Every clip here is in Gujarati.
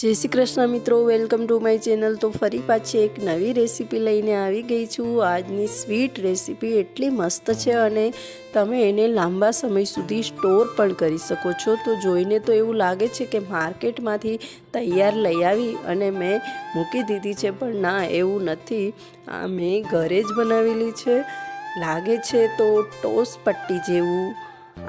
જય શ્રી કૃષ્ણ મિત્રો વેલકમ ટુ માય ચેનલ તો ફરી પાછી એક નવી રેસીપી લઈને આવી ગઈ છું. આજની સ્વીટ રેસીપી એટલી મસ્ત છે અને તમે એને લાંબા સમય સુધી સ્ટોર પણ કરી શકો છો. તો જોઈને તો એવું લાગે છે કે માર્કેટમાંથી તૈયાર લઈ આવી અને મેં મૂકી દીધી છે, પણ ના, એવું નથી. આ મેં ઘરે જ બનાવેલી છે. લાગે છે તો ટોસ પટ્ટી જેવું,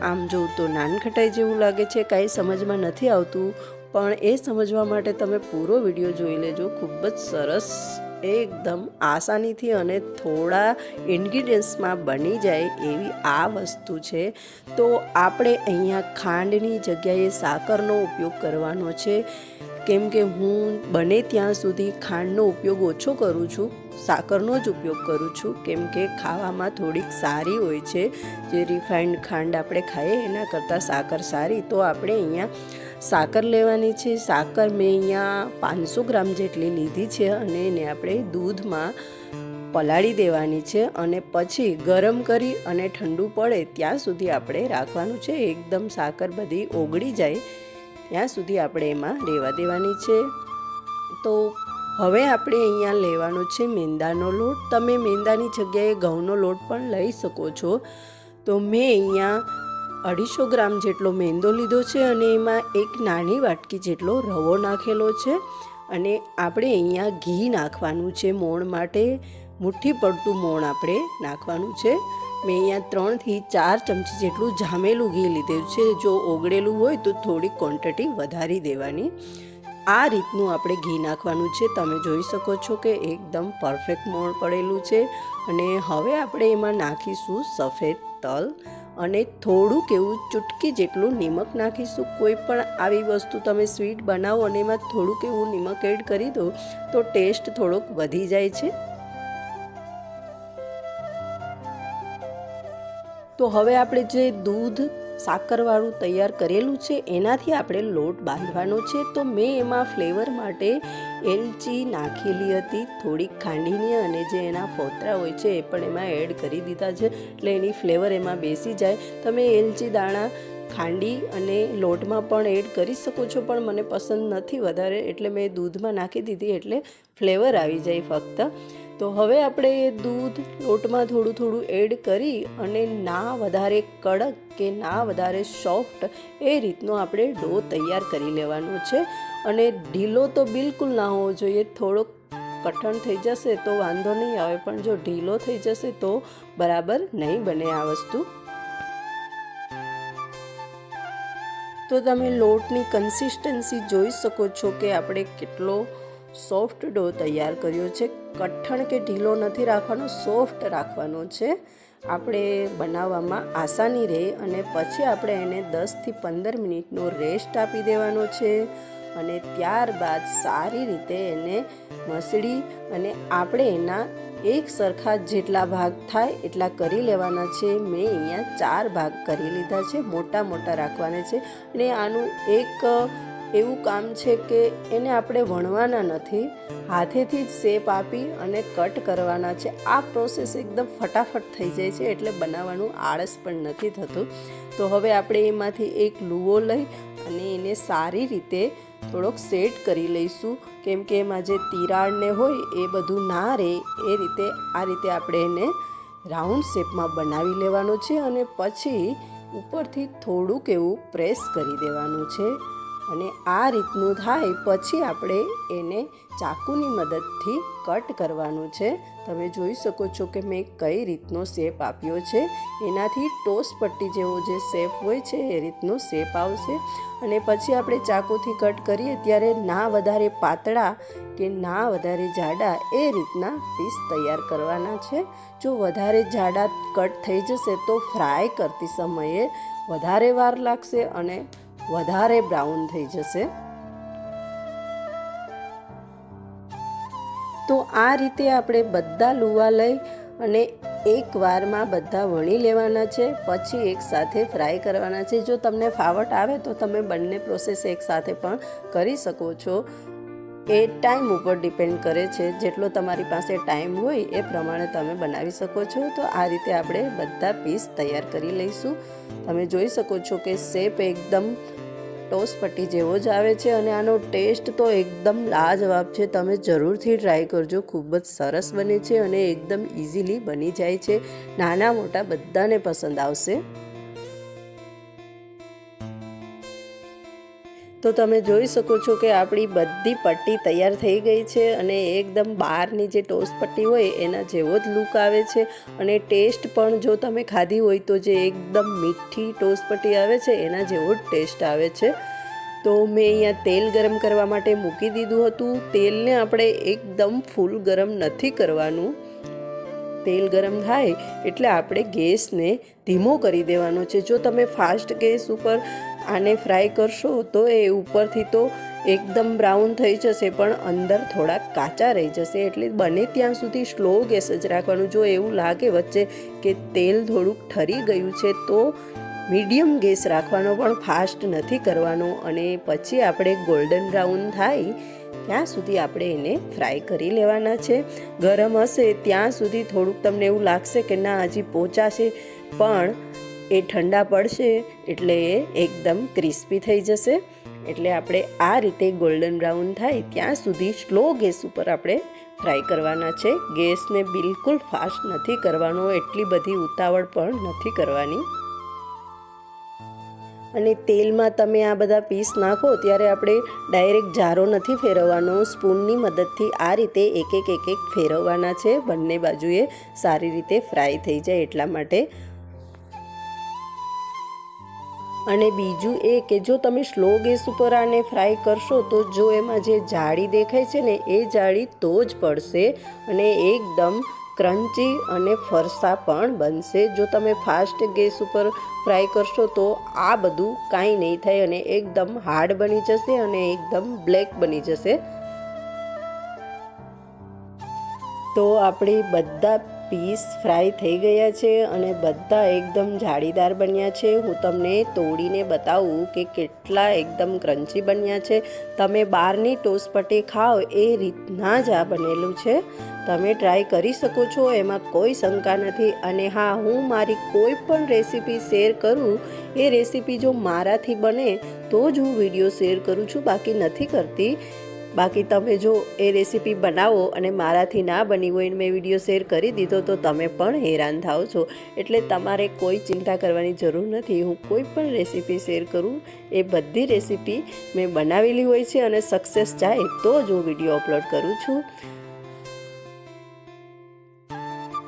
આમ જોઉં તો નાનખટાઈ જેવું લાગે છે. કાંઈ સમજમાં નથી આવતું. પણ એ સમજવા માટે તમે પૂરો વીડિયો જોઈ લેજો. ખૂબ જ સરસ, એકદમ આસાનીથી અને થોડા ઇન્ગ્રીડિયન્ટ્સમાં બની જાય એવી આ વસ્તુ છે. તો આપણે અહીંયા ખાંડની જગ્યાએ સાકરનો ઉપયોગ કરવાનો છે. કેમ કે હું બને ત્યાં સુધી ખાંડનો ઉપયોગ ઓછો કરું છું, સાકરનો જ ઉપયોગ કરું છું, કેમ કે ખાવામાં થોડીક સારી હોય છે. જે રિફાઇન્ડ ખાંડ આપણે ખાઈએ એના કરતાં સાકર સારી. તો આપણે અહીંયા સાકર લેવાની છે. સાકર મેં અહીંયા પાંચસો ગ્રામ જેટલી લીધી છે અને એને આપણે દૂધમાં પલાળી દેવાની છે અને પછી ગરમ કરી અને ઠંડુ પડે ત્યાં સુધી આપણે રાખવાનું છે. એકદમ સાકર બધી ઓગળી જાય ત્યાં સુધી આપણે એમાં રહેવા દેવાની છે. તો હવે આપણે અહીંયા લેવાનો છે મેંદાનો લોટ. તમે મેંદાની જગ્યાએ ઘઉંનો લોટ પણ લઈ શકો છો. તો મેં અહીંયા અઢીસો ગ્રામ જેટલો મેંદો લીધો છે અને એમાં એક નાની વાટકી જેટલો રવો નાખેલો છે. અને આપણે અહીંયા ઘી નાખવાનું છે મોણ માટે. મુઠ્ઠી પડતું મોણ આપણે નાખવાનું છે. મેં અહીંયા ત્રણથી ચાર ચમચી જેટલું જામેલું ઘી લીધેલું છે. જો ઓગળેલું હોય તો થોડી ક્વોન્ટિટી વધારી દેવાની. આ રીતનું આપણે ઘી નાખવાનું છે. તમે જોઈ શકો છો કે એકદમ પરફેક્ટ મોણ પડેલું છે. અને હવે આપણે એમાં નાખીશું સફેદ તલ. અને થોડુંક એવું ચૂટકી જેટલું નિમક નાખીશું. કોઈ પણ આવી વસ્તુ તમે સ્વીટ બનાવો અને એમાં થોડુંક એવું નિમક એડ કરી દો, તો ટેસ્ટ થોડોક વધી જાય છે. તો હવે આપણે જે દૂધ સાકરવાળું તૈયાર કરેલું છે. એનાથી આપણે લોટ બાંધવાનો છે. તો મેં એમાં ફ્લેવર માટે એલચી નાખેલી હતી. થોડીક ખાંડીની અને જે એના ફોતરા હોય છે એ પણ એમાં એડ કરી દીધા છે. એટલે એની ફ્લેવર એમાં બેસી જાય. તમે એલચી દાણા ખાંડી અને લોટમાં પણ એડ કરી શકો છો, પણ મને પસંદ નથી વધારે, એટલે મેં દૂધમાં નાખી દીધી, એટલે ફ્લેવર આવી જાય ફક્ત. તો હવે આપણે દૂધ લોટમાં થોડું થોડું એડ કરી અને ના વધારે કડક કે ના વધારે સોફ્ટ એ રીતનો આપણે ડો તૈયાર કરી લેવાનો છે. અને ઢીલો તો બિલકુલ ના હોવો જોઈએ, થોડોક કઠણ થઈ જશે તો વાંધો નહીં આવે પણ જો ઢીલો થઈ જશે તો બરાબર નહીં બને આ વસ્તુ. તો તમે લોટની કન્સિસ્ટન્સી જોઈ શકો છો કે આપણે કેટલો સોફ્ટ ડો તૈયાર કર્યો છે. કઠણ કે ઢીલો નથી રાખવાનો સોફ્ટ રાખવાનો છે. આપણે બનાવવામાં આસાની રહે અને પછી આપણે એને દસથી પંદર મિનિટનો રેસ્ટ આપી દેવાનો છે. અને ત્યારબાદ સારી રીતે એને મસળી અને આપણે એના એક સરખા જેટલા ભાગ થાય એટલા કરી લેવાના છે. મેં અહીંયા ચાર ભાગ કરી લીધા છે. મોટા મોટા રાખવાના છે. અને આનું એક એવું કામ છે કે એને આપણે વણવાના નથી, હાથેથી જ શેપ આપી અને કટ કરવાના છે. આ પ્રોસેસ એકદમ ફટાફટ થઈ જાય છે એટલે બનાવવાનું આળસ પણ નથી થતું. તો હવે આપણે એમાંથી એક લૂવો લઈ અને એને સારી રીતે થોડોક સેટ કરી લઈશું. કેમ કે એમાં જે તિરાડને હોય એ બધું ના રહે, એ રીતે આ રીતે આપણે એને રાઉન્ડ શેપમાં બનાવી લેવાનું છે અને પછી ઉપરથી થોડુંક એવું પ્રેસ કરી દેવાનું છે. અને આ રીતનું થાય પછી આપણે એને ચાકુની મદદથી કટ કરવાનું છે. તમે જોઈ શકો છો કે મેં કઈ રીતનો શેપ આપ્યો છે. એનાથી ટોસ પટ્ટી જેવો જે શેપ હોય છે એ રીતનો શેપ આવશે. અને પછી આપણે ચાકુથી કટ કરીએ ત્યારે ના વધારે પાતળા કે ના વધારે જાડા એ રીતના પીસ તૈયાર કરવાના છે. જો વધારે જાડા કટ થઈ જશે તો ફ્રાય કરતી સમયે વધારે વાર લાગશે અને વધારે બ્રાઉન થઈ જશે. તો આ રીતે આપણે બધા લુવા લઈ અને એક વારમાં બધા વણી લેવાના છે, પછી એક સાથે ફ્રાય કરવાના છે. જો તમને ફાવટ આવે તો તમે બંને પ્રોસેસ એક સાથે પણ કરી શકો છો. એ ટાઈમ ઉપર ડિપેન્ડ કરે છે. જેટલો તમારી પાસે ટાઈમ હોય એ પ્રમાણે તમે બનાવી શકો છો. તો આ રીતે આપણે બધા પીસ તૈયાર કરી લઈશું. તમે જોઈ શકો છો કે શેપ એકદમ ટોસ પટ્ટી જેવો જ આવે છે અને આનો ટેસ્ટ તો એકદમ લાજવાબ છે. તમે જરૂરથી ટ્રાય કરજો. ખૂબ જ સરસ બને છે અને એકદમ ઇઝીલી બની જાય છે. નાના મોટા બધાને પસંદ આવશે. તો તમે જોઈ શકો છો કે આપણી બધી પટ્ટી તૈયાર થઈ ગઈ છે અને એકદમ બહારની જે ટોસ પટ્ટી હોય એના જેવો જ લુક આવે છે. અને ટેસ્ટ પણ જો તમે ખાધી હોય તો જે એકદમ મીઠી ટોસ પટ્ટી આવે છે એના જેવો જ ટેસ્ટ આવે છે. તો મેં અહીંયા તેલ ગરમ કરવા માટે મૂકી દીધું હતું. તેલને આપણે એકદમ ફૂલ ગરમ નથી કરવાનું. તેલ ગરમ થાય એટલે આપણે ગેસને ધીમો કરી દેવાનો છે. જો તમે ફાસ્ટ ગેસ ઉપર આને ફ્રાય કરશો તો એ ઉપરથી તો એકદમ બ્રાઉન થઈ જશે, પણ અંદર થોડા કાચા રહી જશે. એટલે બને ત્યાં સુધી સ્લો ગેસ જ રાખવાનું. જો એવું લાગે વચ્ચે કે તેલ થોડુંક ઠરી ગયું છે, તો મીડિયમ ગેસ રાખવાનો પણ ફાસ્ટ નથી કરવાનો. અને પછી આપણે ગોલ્ડન બ્રાઉન થાય, ત્યાં સુધી આપણે એને ફ્રાય કરી લેવાના છે. ગરમ હશે ત્યાં સુધી થોડુંક તમને એવું લાગશે કે ના, હજી પોચાશે. પણ એ ઠંડા પડશે એટલે એ એકદમ ક્રિસ્પી થઈ જશે. એટલે આપણે આ રીતે ગોલ્ડન બ્રાઉન થાય ત્યાં સુધી સ્લો ગેસ ઉપર આપણે ફ્રાય કરવાના છે. ગેસને બિલકુલ ફાસ્ટ નથી કરવાનો, એટલી બધી ઉતાવળ પણ નથી કરવાની. અને તેલમાં તમે આ બધા પીસ નાખો ત્યારે આપણે ડાયરેક્ટ જારો નથી ફેરવવાનો, સ્પૂનની મદદથી આ રીતે એક એક એક એક ફેરવવાના છે. બંને બાજુએ સારી રીતે ફ્રાય થઈ જાય એટલા માટે અને બીજું એ કે જો તમે સ્લો ગેસ ઉપર આને ફ્રાય કરશો, તો જો એમાં જે જાળી દેખાય છે ને, એ જાળી તો જ પડશે અને એકદમ ક્રન્ચી અને ફરસા પણ બનશે. જો તમે ફાસ્ટ ગેસ ઉપર ફ્રાય કરશો, તો આ બધું કાંઈ નહીં થાય અને એકદમ હાર્ડ બની જશે અને એકદમ બ્લેક બની જશે. તો આપણે બધા પીસ ફ્રાય થઈ ગયા છે અને બધા એકદમ જાળીદાર બન્યા છે. હું તમને તોડીને બતાવું કે કેટલા એકદમ ક્રન્ચી બન્યા છે. તમે બહારની ટોસ ખાઓ એ રીતના જ આ બનેલું છે. તમે ટ્રાય કરી શકો છો, એમાં કોઈ શંકા નથી. અને હા, હું મારી કોઈ પણ રેસીપી શેર કરું, એ રેસીપી જો મારાથી બને તો જ હું વીડિયો શેર કરું છું, બાકી નથી કરતી. બાકી તમે જો એ રેસીપી બનાવો અને મારાથી ના બની હોય મેં વીડિયો શેર કરી દીધો, તો તમે પણ હેરાન થાઓ છો. એટલે તમારે કોઈ ચિંતા કરવાની જરૂર નથી. હું કોઈ પણ રેસીપી શેર કરું, એ બધી રેસીપી મેં બનાવેલી હોય છે અને સક્સેસ જાય તો જ હું વીડિયો અપલોડ કરું છું.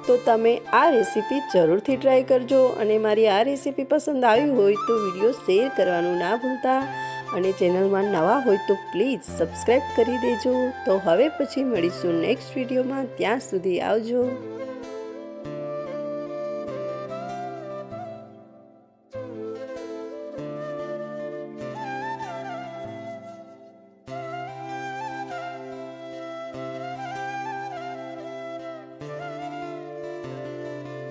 તો તમે આ રેસીપી જરૂરથી ટ્રાય કરજો અને મારી આ રેસીપી પસંદ આવી હોય તો વીડિયો શેર કરવાનું ના ભૂલતા. અને ચેનલમાં નવા હોય તો પ્લીઝ સબસ્ક્રાઈબ કરી દેજો. તો હવે પછી મળીશું નેક્સ્ટ વિડીયોમાં. ત્યાં સુધી આવજો.